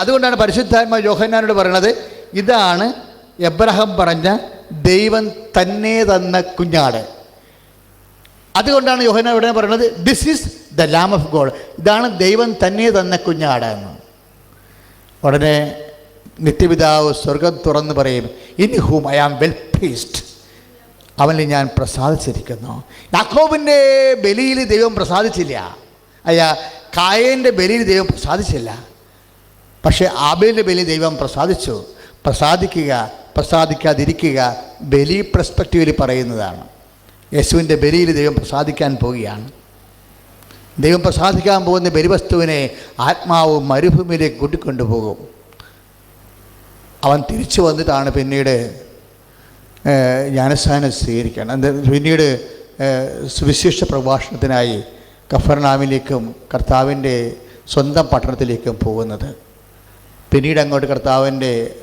അതുകൊണ്ടാണ് പരിശുദ്ധാത്മ യോഹന്നാനോട് പറയണത് ഇതാണ് എബ്രഹാം പറഞ്ഞ ദൈവം തന്നെ തന്ന കുഞ്ഞാട്. അതുകൊണ്ടാണ് യോഹന ഉടനെ പറയുന്നത് this is the lamb of God ഇതാണ് ദൈവം തന്നെ തന്ന കുഞ്ഞാട് എന്ന്. ഉടനെ നിത്യപിതാവ് സ്വർഗം തുറന്ന് പറയും in whom I am well pleased അവനിൽ ഞാൻ പ്രസാദിച്ചിരിക്കുന്നു. യാക്കോബിന്റെ ബലിയിൽ ദൈവം പ്രസാദിച്ചില്ല. അയ്യാ കായന്റെ ബലിയിൽ ദൈവം പ്രസാദിച്ചില്ല. പക്ഷേ ആബേലിന്റെ ബലി ദൈവം പ്രസാദിച്ചു. പ്രസാദിക്കുക പ്രസാദിക്കാതിരിക്കുക ബലി പെർസ്പെക്റ്റീവിൽ പറയുന്നതാണ്. യേശുവിന്റെ ബലിയിൽ ദൈവം പ്രസാദിക്കാൻ പോവുകയാണ്. ദൈവം പ്രസാദിക്കാൻ പോകുന്ന ബലിവസ്തുവിനെ ആത്മാവ് മരുഭൂമിയിലേക്ക് കൂട്ടിക്കൊണ്ടുപോകും അവൻ തിരിച്ചു വന്നിട്ടാണ് പിന്നീട് ജ്ഞാനസ്ഥാനം സ്വീകരിക്കണം പിന്നീട് സുവിശേഷ പ്രഭാഷണത്തിനായി കഫർനാമിലേക്കും കർത്താവിന്റെ സ്വന്തം പട്ടണത്തിലേക്കും പോകുന്നത്. പിന്നീട് അങ്ങോട്ട് കർത്താവിന്റെ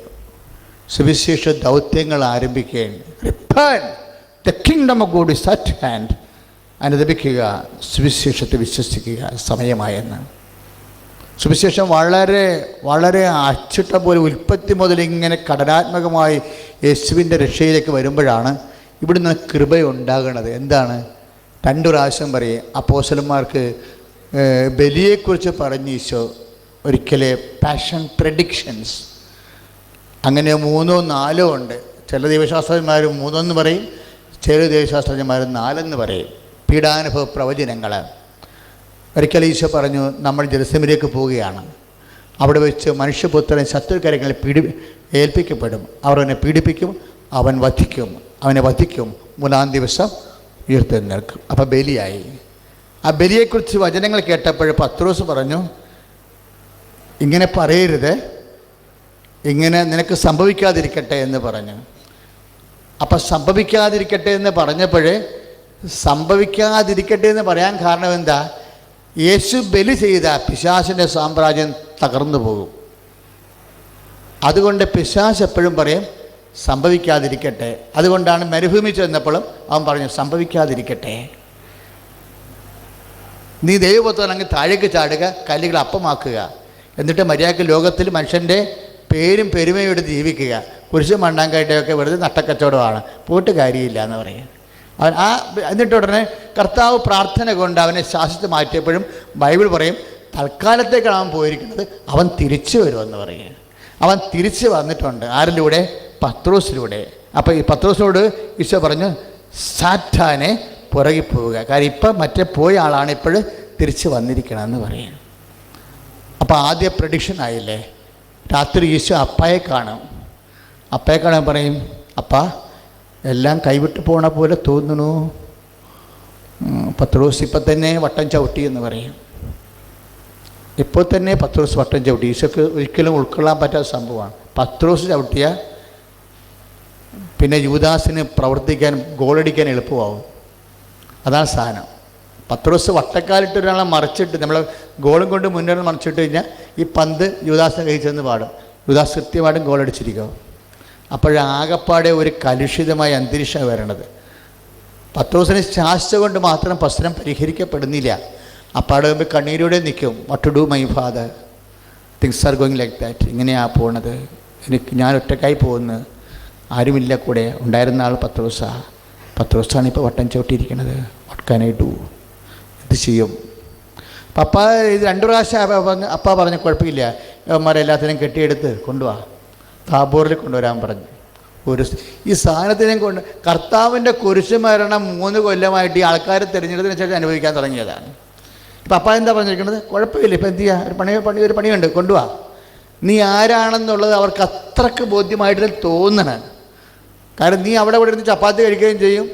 സുവിശേഷ ദൗത്യങ്ങൾ ആരംഭിക്കുകയാണ് repent the kingdom of God is at hand അനുദപിക്കുക സുവിശേഷത്തെ വിശ്വസിക്കുക സമയമായെന്ന്. സുവിശേഷം വളരെ വളരെ അച്ചിട്ട പോലെ ഉൽപ്പത്തി മുതൽ ഇങ്ങനെ കടനാത്മകമായി യേശുവിന്റെ രക്ഷയിലേക്ക് വരുമ്പോഴാണ് ഇവിടുന്ന് കൃപയുണ്ടാകുന്നത് എന്താണ്? രണ്ടു പ്രാവശ്യം പറയും അപ്പോസലന്മാർക്ക് ബലിയെക്കുറിച്ച് പറഞ്ഞ് ഈശോ ഒരിക്കലെ പാഷൻ പ്രഡിക്ഷൻസ് അങ്ങനെ മൂന്നോ നാലോ ഉണ്ട്. ചില ദൈവശാസ്ത്രജ്ഞന്മാർ മൂന്നെന്ന് പറയും ചില ദൈവശാസ്ത്രജ്ഞന്മാർ നാലെന്ന് പറയും. പീഡാനുഭവ പ്രവചനങ്ങൾ ഒരിക്കൽ ഈശോ പറഞ്ഞു നമ്മൾ ജെറുസലേമിലേക്ക് പോവുകയാണ്. അവിടെ വെച്ച് മനുഷ്യപുത്രൻ ശത്രുക്കരങ്ങളിൽ പീഡി ഏൽപ്പിക്കപ്പെടും. അവർ അവനെ പീഡിപ്പിക്കും അവൻ വധിക്കും. അവനെ വധിക്കും. മൂന്നാം ദിവസം ഉയർത്തെഴുന്നേൽക്കും അപ്പോൾ ബലിയായി. ആ ബലിയെക്കുറിച്ച് വചനങ്ങൾ കേട്ടപ്പോൾ പത്രോസ് പറഞ്ഞു ഇങ്ങനെ പറയരുത്. ഇങ്ങനെ നിനക്ക് സംഭവിക്കാതിരിക്കട്ടെ എന്ന് പറഞ്ഞു. അപ്പം സംഭവിക്കാതിരിക്കട്ടെ എന്ന് പറഞ്ഞപ്പോഴേ സംഭവിക്കാതിരിക്കട്ടെ എന്ന് പറയാൻ കാരണം എന്താ? യേശു ബലി ചെയ്ത പിശാസിന്റെ സാമ്രാജ്യം തകർന്നു പോകും. അതുകൊണ്ട് പിശാസ് എപ്പോഴും പറയും സംഭവിക്കാതിരിക്കട്ടെ. അതുകൊണ്ടാണ് മരുഭൂമി ചെന്നപ്പോഴും അവൻ പറഞ്ഞു സംഭവിക്കാതിരിക്കട്ടെ. നീ ദൈവപുത്രൻ അങ്ങ് താഴേക്ക് ചാടുക കല്ലുകൾ അപ്പമാക്കുക. എന്നിട്ട് മര്യാദയ്ക്ക് ലോകത്തിൽ മനുഷ്യന്റെ പേരും പെരുമയും എടുത്ത് ജീവിക്കുക. കുരിശ് മണ്ണാങ്കായിട്ടൊക്കെ വെറുതെ നട്ടക്കച്ചവടമാണ്. പോയിട്ട് കാര്യമില്ല എന്ന് പറയും അവൻ ആ എന്നിട്ട് ഉടനെ കർത്താവ് പ്രാർത്ഥന കൊണ്ട് അവനെ ശാസിച്ച് മാറ്റിയപ്പോഴും ബൈബിൾ പറയും തൽക്കാലത്തേക്കാണ് അവൻ പോയിരിക്കുന്നത് അവൻ തിരിച്ചു വരുമെന്ന് പറയും അവൻ തിരിച്ചു വന്നിട്ടുണ്ട്. ആരിലൂടെ? പത്രോസിലൂടെ. അപ്പോൾ ഈ പത്രോസിനോട് ഈശോ പറഞ്ഞു സാറ്റാനെ പുറകെ പോവുക. കാര്യം ഇപ്പം മറ്റേ പോയ ആളാണ് ഇപ്പോഴും തിരിച്ച് വന്നിരിക്കണമെന്ന് പറയും അപ്പോൾ ആദ്യ പ്രഡിക്ഷൻ ആയില്ലേ? രാത്രി യേശു അപ്പായെ കാണും. അപ്പയെ കാണാൻ പറയും അപ്പ എല്ലാം കൈവിട്ട് പോണ പോലെ തോന്നുന്നു. പത്രോസ് ഇപ്പം തന്നെ വട്ടം ചവിട്ടി എന്ന് പറയും. ഇപ്പോൾ തന്നെ പത്രോസ് വട്ടം ചവിട്ടി. ഈശോക്ക് ഒരിക്കലും ഉൾക്കൊള്ളാൻ പറ്റാത്ത സംഭവമാണ്. പത്രോസ് ചവിട്ടിയ പിന്നെ യുവദാസിന് പ്രവർത്തിക്കാൻ ഗോളടിക്കാൻ എളുപ്പമാവും. അതാണ് സാധനം. പത്രോസ് വട്ടക്കാലിട്ട് ഒരാളെ മറിച്ചിട്ട് നമ്മൾ ഗോളും കൊണ്ട് മുന്നേറി മറിച്ചിട്ട് കഴിഞ്ഞാൽ ഈ പന്ത് യുവദാസിനെ കഴിച്ചെന്ന് പാടും. യുവദാസ് കൃത്യമായിട്ടും ഗോളടിച്ചിരിക്കും അപ്പോഴാകപ്പാടെ ഒരു കലുഷിതമായ അന്തരീക്ഷം വരണത്. പത്രോസിനെ ശാസ്ത്ര കൊണ്ട് മാത്രം പ്രശ്നം പരിഹരിക്കപ്പെടുന്നില്ല. അപ്പാടെ മുമ്പ് കണ്ണീരോടെ നിൽക്കും. What do my father things are going like that ഇങ്ങനെയാണ് പോണത്. എനിക്ക് ഞാൻ ഒറ്റക്കായി പോകുന്നു. ആരുമില്ല കൂടെ. ഉണ്ടായിരുന്ന ആൾ പത്ത് ദിവസമാണ് പത്ത് ദിവസമാണ് ഇപ്പോൾ വട്ടം ചവിട്ടിയിരിക്കുന്നത് വട്ട് കാൻ ഐ ഡു ഇത് ചെയ്യും. അപ്പം അപ്പ ഇത് രണ്ട് പ്രാവശ്യം പറഞ്ഞ് അപ്പ പറഞ്ഞ കുഴപ്പമില്ല. അവന്മാരെ എല്ലാത്തിനും കെട്ടിയെടുത്ത് കൊണ്ടുപോവാ താബോറിൽ കൊണ്ടുവരാൻ പറഞ്ഞു. ഒരു ഈ സാധനത്തിനെയും കൊണ്ട് കർത്താവിന്റെ കുരിശ് മരണം മൂന്ന് കൊല്ലമായിട്ട് ഈ ആൾക്കാർ തിരഞ്ഞെടുത്തതിന് ശേഷം അനുഭവിക്കാൻ തുടങ്ങിയതാണ്. ഇപ്പം അപ്പ എന്താ പറഞ്ഞിരിക്കുന്നത്? കുഴപ്പമില്ല. ഇപ്പം എന്ത് ചെയ്യുക ഒരു പണി പണി ഒരു പണിയുണ്ട്. കൊണ്ടുപോവാ നീ ആരാണെന്നുള്ളത് അവർക്ക് അത്രയ്ക്ക് ബോധ്യമായിട്ട് തോന്നണം. കാരണം നീ അവിടെ ഇവിടെ ഇരുന്ന് ചപ്പാത്തി കഴിക്കുകയും ചെയ്യും.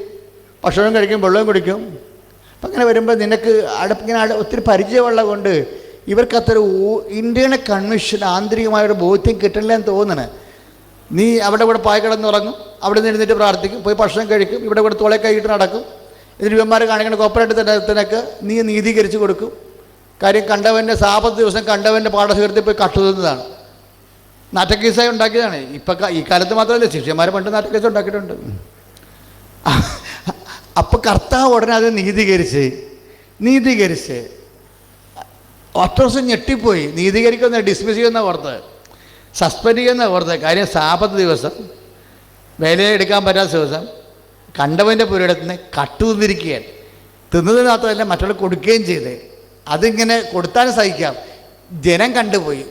ഭക്ഷണം കഴിക്കും വെള്ളവും കുടിക്കും. അപ്പം അങ്ങനെ വരുമ്പോൾ നിനക്ക് അടുപ്പ് ഇങ്ങനെ ഒത്തിരി പരിചയമുള്ളത് കൊണ്ട് ഇവർക്ക് അത്ര ഇന്ത്യയുടെ കൺവിഷൻ ആന്തരികമായൊരു ബോധ്യം കിട്ടില്ല എന്ന് തോന്നണേ. നീ അവിടെ ഇവിടെ പായ കിടന്ന് ഉറങ്ങും അവിടെ നിന്ന് എഴുന്നേറ്റ് പ്രാർത്ഥിക്കും പോയി ഭക്ഷണം കഴിക്കും ഇവിടെ ഇവിടെ തോളെ കൈയിട്ട് നടക്കും. ഇതിന് വിമാരം കാണിക്കുന്ന കോപ്പറേറ്റ് തരത്തിനൊക്കെ നീ നീതീകരിച്ച് കൊടുക്കും. കാര്യം കണ്ടവന്റെ സാപത്ത് ദിവസം കണ്ടവന്റെ പാഠശേഖരത്തിൽ പോയി കട്ടുതുന്നതാണ്. നാറ്റക്കേസായി ഉണ്ടാക്കിയതാണ്. ഇപ്പം ഈ കാലത്ത് മാത്രമല്ല ശിഷ്യന്മാരെ പണ്ട് നാറ്റക്കേസ് ഉണ്ടാക്കിയിട്ടുണ്ട്. അപ്പം കർത്താവ് ഉടനെ അത് നീതീകരിച്ച് നീതീകരിച്ച്. ദിവസം ഞെട്ടിപ്പോയി. നീതീകരിക്കുന്ന ഡിസ്മിസ് ചെയ്യുന്ന ഓർത്ത് സസ്പെൻഡ് ചെയ്യുന്ന ഓർത്ത് കാര്യം സാപത്ത് ദിവസം വേല എടുക്കാൻ പറ്റാത്ത ദിവസം കണ്ടവന്റെ പുരയിടത്തിന് കട്ടു തിന്നിരിക്കുകയാണ് തിന്നത് മാത്രമല്ല മറ്റുള്ള കൊടുക്കുകയും ചെയ്ത്. അതിങ്ങനെ കൊടുത്താൽ സഹിക്കാം. ജനം കണ്ടുപോയി.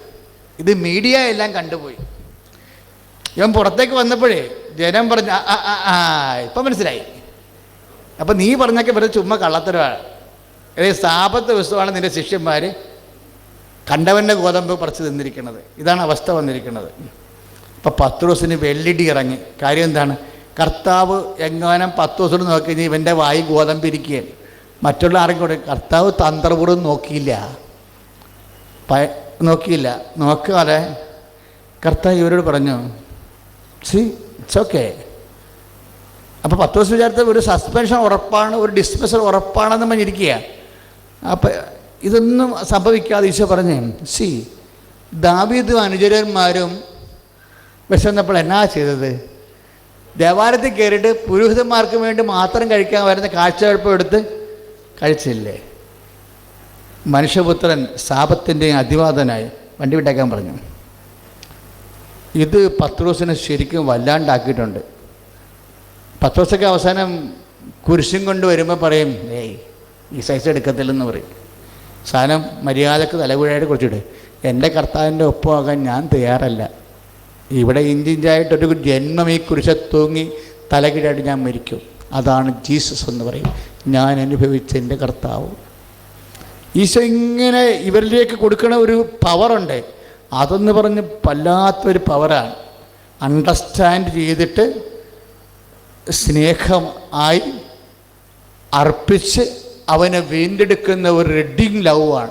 ഇത് മീഡിയ എല്ലാം കണ്ടുപോയി. ഇവൻ പുറത്തേക്ക് വന്നപ്പോഴേ ജനം പറഞ്ഞ ആ ഇപ്പം മനസ്സിലായി. അപ്പം നീ പറഞ്ഞൊക്കെ വെറുതെ ചുമ്മാ കള്ളത്തരമാണ് ഏത് സ്ഥാപത്ത് ദിവസമാണ് നിന്റെ ശിഷ്യന്മാർ കണ്ടവന്റെ ഗോതമ്പ് പറിച്ച് തിന്നിരിക്കുന്നത് ഇതാണ് അവസ്ഥ വന്നിരിക്കുന്നത് ഇപ്പം പത്ത് ദിവസത്തിന് വെള്ളിടി ഇറങ്ങി. കാര്യം എന്താണ്? കർത്താവ് എങ്ങാനും പത്ത് ദിവസം നോക്കി കഴിഞ്ഞാൽ ഇവന്റെ വായി ഗോതമ്പ് ഇരിക്കുകയാണ്. മറ്റുള്ള ആരും കൂടെ കർത്താവ് തന്ത്രപൂർവം നോക്കിയില്ല. പ- നോക്കിയില്ല. നോക്കാതെ കർത്താവ് ഇവരോട് പറഞ്ഞു സി ഇറ്റ്സ് ഓക്കെ അപ്പോൾ പത്ത് ദിവസം വിചാരിച്ച ഒരു സസ്പെൻഷൻ ഉറപ്പാണ് ഒരു ഡിസ്മിസൽ ഉറപ്പാണെന്ന് പറഞ്ഞിരിക്കുക അപ്പം ഇതൊന്നും സംഭവിക്കാതെ ഈശോ പറഞ്ഞേ സി ദാവീദും അനുചരന്മാരും വിശന്നപ്പോൾ എന്നാ ചെയ്തത്? ദേവാലയത്തിൽ കയറിയിട്ട് പുരോഹിതന്മാർക്ക് വേണ്ടി മാത്രം കഴിക്കാൻ വരുന്ന കാഴ്ചവെപ്പ് എടുത്ത് കഴിച്ചില്ലേ? മനുഷ്യപുത്രൻ സാപത്തിന്റെ അധിവാദനായി വണ്ടി വിട്ടേക്കാൻ പറഞ്ഞു. ഇത് പത്രോസിനെ ശരിക്കും വല്ലാണ്ടാക്കിയിട്ടുണ്ട്. പത്രോസൊക്കെ അവസാനം കുരിശും കൊണ്ട് വരുമ്പോൾ പറയും ഏയ് ഈ സൈസ് എടുക്കത്തില്ലെന്ന് പറയും. സാധനം മര്യാദയ്ക്ക് തലകുഴയായിട്ട് കുറിച്ചിട്ട് എന്റെ കർത്താവിന്റെ ഒപ്പമാകാൻ ഞാൻ തയ്യാറല്ല. ഇവിടെ ഇഞ്ചിഞ്ചായിട്ടൊരു ജന്മം ഈ കുരിശെ തൂങ്ങി തലകിഴായിട്ട് ഞാൻ മരിക്കും. അതാണ് ജീസസ് എന്ന് പറയും. ഞാൻ അനുഭവിച്ച എന്റെ കർത്താവ്. ഈശോ ഇങ്ങനെ ഇവരിലേക്ക് കൊടുക്കണ ഒരു പവറുണ്ട് അതെന്ന് പറഞ്ഞ് വല്ലാത്തൊരു പവറാണ് അണ്ടർസ്റ്റാൻഡ് ചെയ്തിട്ട് സ്നേഹം ആയി അർപ്പിച്ച് അവനെ വീണ്ടെടുക്കുന്ന ഒരു റെഡിങ് ലവാണ്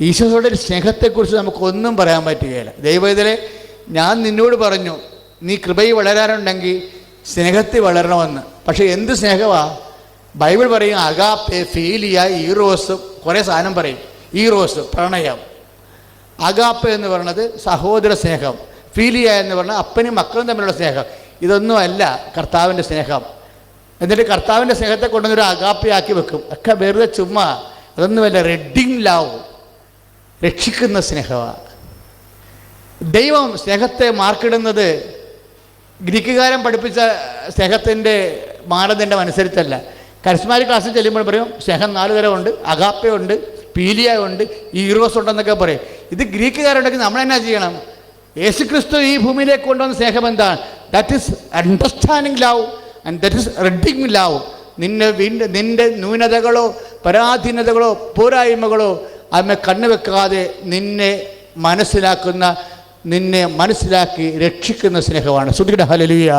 ഈശോയുടെ സ്നേഹത്തെക്കുറിച്ച് നമുക്കൊന്നും പറയാൻ പറ്റുകയില്ല. ദൈവത്തിലെ ഞാൻ നിന്നോട് പറഞ്ഞു നീ കൃപയിൽ വളരാനുണ്ടെങ്കിൽ സ്നേഹത്തിൽ വളരണമെന്ന്. പക്ഷേ എന്ത് സ്നേഹമാ? ബൈബിൾ പറയും അഗാപ്പെ ഫീലിയ ഈറോസ് കുറേ സാധനം പറയും. ഈറോസ് പ്രണയം. അഗാപ്പ എന്ന് പറയുന്നത് സഹോദര സ്നേഹം. ഫീലിയ എന്ന് പറഞ്ഞാൽ അപ്പനും മക്കളും തമ്മിലുള്ള സ്നേഹം. ഇതൊന്നുമല്ല കർത്താവിന്റെ സ്നേഹം. എന്നിട്ട് കർത്താവിന്റെ സ്നേഹത്തെ കൊണ്ടുവന്നൊരു അകാപ്പിയാക്കി വെക്കും. ഒക്കെ വെറുതെ ചുമ്മാ. അതൊന്നുമല്ല റെഡിങ് ലാവ് രക്ഷിക്കുന്ന സ്നേഹമാണ്. ദൈവം സ്നേഹത്തെ മാർക്കിടുന്നത് ഗ്രീക്കുകാരൻ പഠിപ്പിച്ച സ്നേഹത്തിന്റെ മാനദണ്ഡം അനുസരിച്ചല്ല. കരിസ്മാരി ക്ലാസ്സിൽ ചെല്ലുമ്പോൾ പറയും സ്നേഹം നാല് തരമുണ്ട്. അഗാപ്പയുണ്ട് പീലിയ ഉണ്ട് ഈറോസ് ഉണ്ടെന്നൊക്കെ പറയും. ഇത് ഗ്രീക്കുകാരുണ്ടെങ്കിൽ നമ്മൾ എന്നാ ചെയ്യണം? യേശുക്രിസ്തു ഈ ഭൂമിയിലേക്ക് കൊണ്ടുവന്ന സ്നേഹം എന്താണ്? That is understanding love and that is reading love നിന്നെ വീണ്ടും നിന്റെ ന്യൂനതകളോ പരാധീനതകളോ പോരായ്മകളോ അതിനെ കണ്ണുവെക്കാതെ നിന്നെ മനസ്സിലാക്കുന്ന നിന്നെ മനസ്സിലാക്കി രക്ഷിക്കുന്ന സ്നേഹമാണ്. ശ്രുതിയുടെ ഹലലിയ